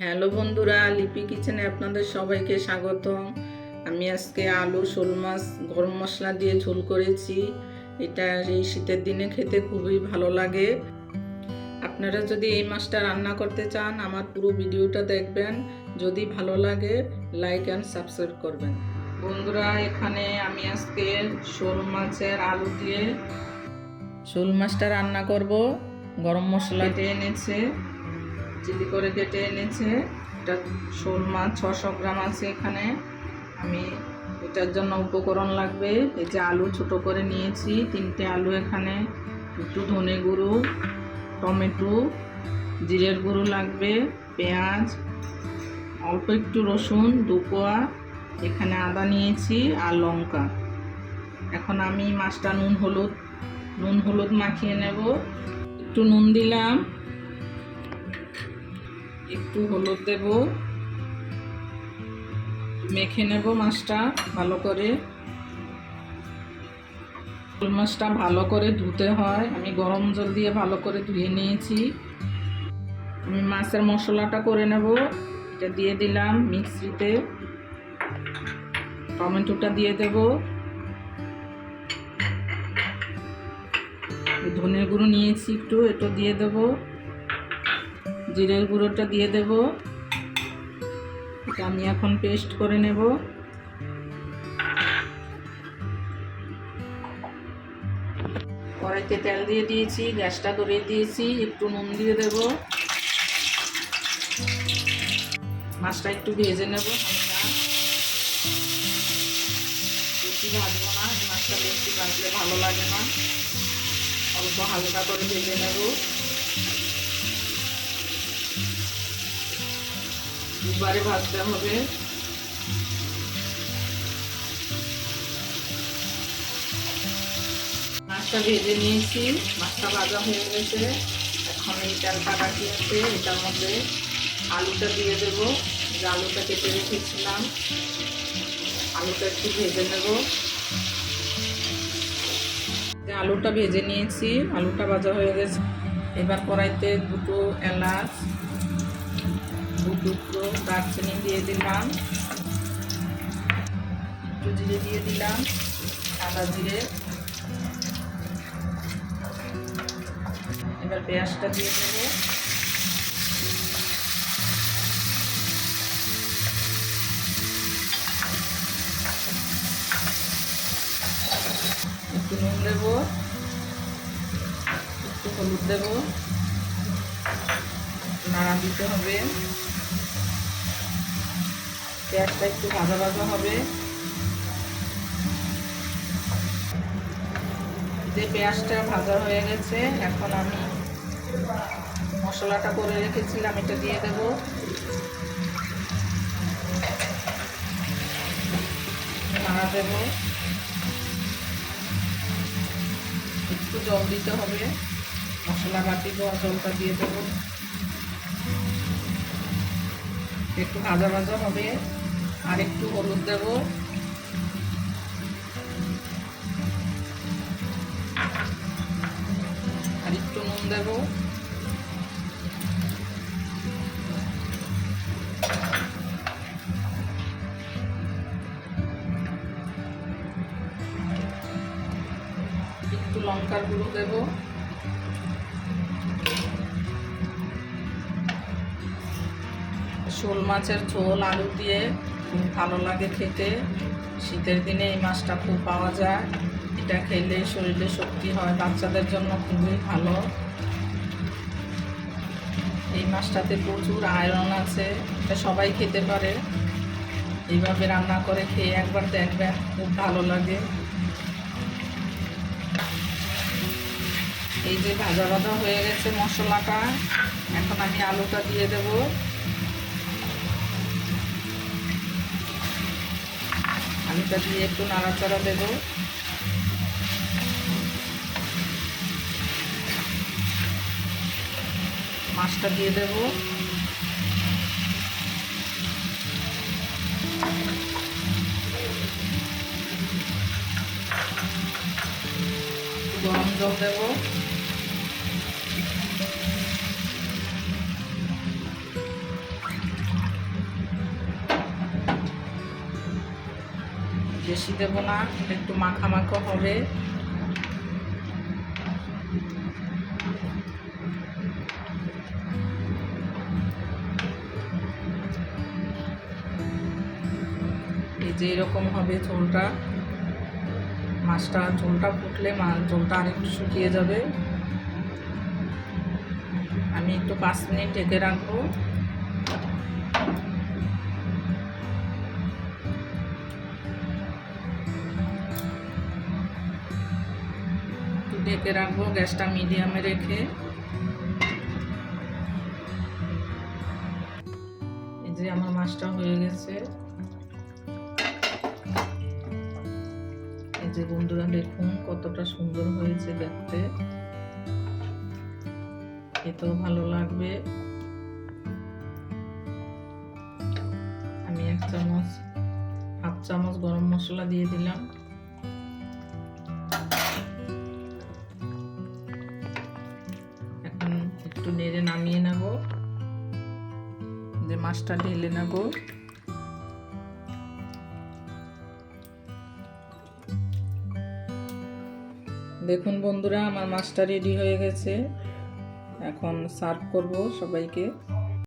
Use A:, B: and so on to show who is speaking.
A: Hello বন্ধুরা, লিপি কিচেনে আপনাদের সবাইকে স্বাগতম। আমি আজকে আলু, শোল মাছ, গরম মশলা দিয়ে ঝোল করেছি। এটা এই শীতের দিনে খেতে খুবই ভালো লাগে। আপনারা যদি এই মাছটা রান্না করতে চান, আমার পুরো ভিডিওটা দেখবেন। যদি ভালো লাগে লাইক অ্যান্ড সাবস্ক্রাইব করবেন। বন্ধুরা, এখানে আমি আজকে শোল মাছের আলু দিয়ে শোল মাছটা রান্না করব। গরম মশলা দিয়ে এনেছে। চিলি করে কেটে এনেছে। এটা শোল মাছ, ছশো গ্রাম আছে এখানে। আমি এটার জন্য উপকরণ লাগবে। এই যে আলু ছোট করে নিয়েছি, তিনটে আলু এখানে একটু ধনে গুঁড়ো, টমেটো, জিরের গুঁড়ো লাগবে, পেঁয়াজ, অল্প একটু রসুন, দু কোয়া, এখানে আদা নিয়েছি আর লঙ্কা। এখন আমি মাছটা নুন হলুদ নুন হলুদ মাখিয়ে নেব। একটু নুন দিলাম। একটু হলুদ দেব। মেখে নেব মাছটা ভালো করে। শোল মাছটা ভালো করে ধুতে হয়। আমি গরম জল দিয়ে ভালো করে ধুয়ে নিয়েছি। আমি মাছের মশলাটা করে নেব। এটা দিয়ে দিলাম মিক্সিতে। টমেটোটা দিয়ে দেব। ধনের গুঁড়ো নিয়েছি একটু, এটা দিয়ে দেবো। জিরের গুঁড়োটা দিয়ে দেব। এটা আমি এখন পেস্ট করে নেব। কড়াইতে তেল দিয়ে দিয়েছি, গ্যাসটা ধরিয়ে দিয়েছি, একটু নুন দিয়ে দেব। মাছটা একটু ভেজে নেব। বেশি ভাজবো না, মাছটা বেশি ভাজলে ভালো লাগে না। অল্প হালকা করে ভেজে নেব। দুবারে ভাজতে হবে। মাছটা ভেজে নিয়েছি। মাছটা ভাজা হয়ে গেছে। এখন এইটার কাটাটি আছে, এটার মধ্যে আলুটা দিয়ে দেব। যে আলুটা কেটে রেখেছিলাম, আলুটা একটু ভেজে নেব। আলুটা ভেজে নিয়েছি, আলুটা ভাজা হয়ে গেছে। এবার কড়াইতে দুটো এলাচ টুকরো দারচিনি দিয়ে দিলাম। একটু জিরে দিয়ে দিলাম সাদা জিরে। এবার পেঁয়াজটা দিয়ে দেবো। একটু নুন দেবো, একটু হলুদ দেবো। নাড়া দিতে হবে। পেঁয়াজটা একটু ভাজা ভাজা হবে। যে পেঁয়াজটা ভাজা হয়ে গেছে, এখন আমি মশলাটা করে রেখেছিলাম, এটা দিয়ে দেব। নাড়া দেব। একটু জল দিতে হবে। মশলা বাটি জলটা দিয়ে দেবো। একটু ভাজা ভাজা হবে। আর একটু হলুদ দেব। আর একটু নুন দেব। একটু লঙ্কার গুঁড়ো দেবো। শোল মাছের ঝোল, আলু দিয়ে। খুব ভালো লাগে খেতে। শীতের দিনে এই মাছটা খুব পাওয়া যায়। এটা খেলে শরীরে শক্তি হয়, বাচ্চাদের জন্য খুবই ভালো। এই মাছটাতে প্রচুর আয়রন আছে, এটা সবাই খেতে পারে। এইভাবে রান্না করে খেয়ে একবার দেখবেন, খুব ভালো লাগে। এই যে ভাজা ভাজা হয়ে গেছে মশলাটা, এখন আমি আলুটা দিয়ে দেবো। আলুটা দিয়ে একটু নাড়াচাড়া দেব। মাছটা দিয়ে দেব। গরম জল দেব। বেশি দেব না, একটু মাখা মাখো হবে। এই যে এরকম হবে ঝোলটা মাছটা ঝোলটা ফুটলে মা ঝোলটা আরেকটু শুকিয়ে যাবে। আমি একটু পাঁচ মিনিট ঢেকে রাখব। ঢেকে রাখব গ্যাসটা মিডিয়ামে রেখে এই যে আমার মাছটা হয়ে গেছে এই যে বন্ধুরা দেখুন কতটা সুন্দর হয়েছে দেখতে খেতেও ভালো লাগবে আমি এক চামচ হাফ চামচ গরম মশলা দিয়ে দিলাম একটু নেড়ে নামিয়ে নেব। যে মাছটা ঢেলে নেব। দেখুন বন্ধুরা, আমার মাছটা রেডি হয়ে গেছে। এখন সার্ভ করব সবাইকে।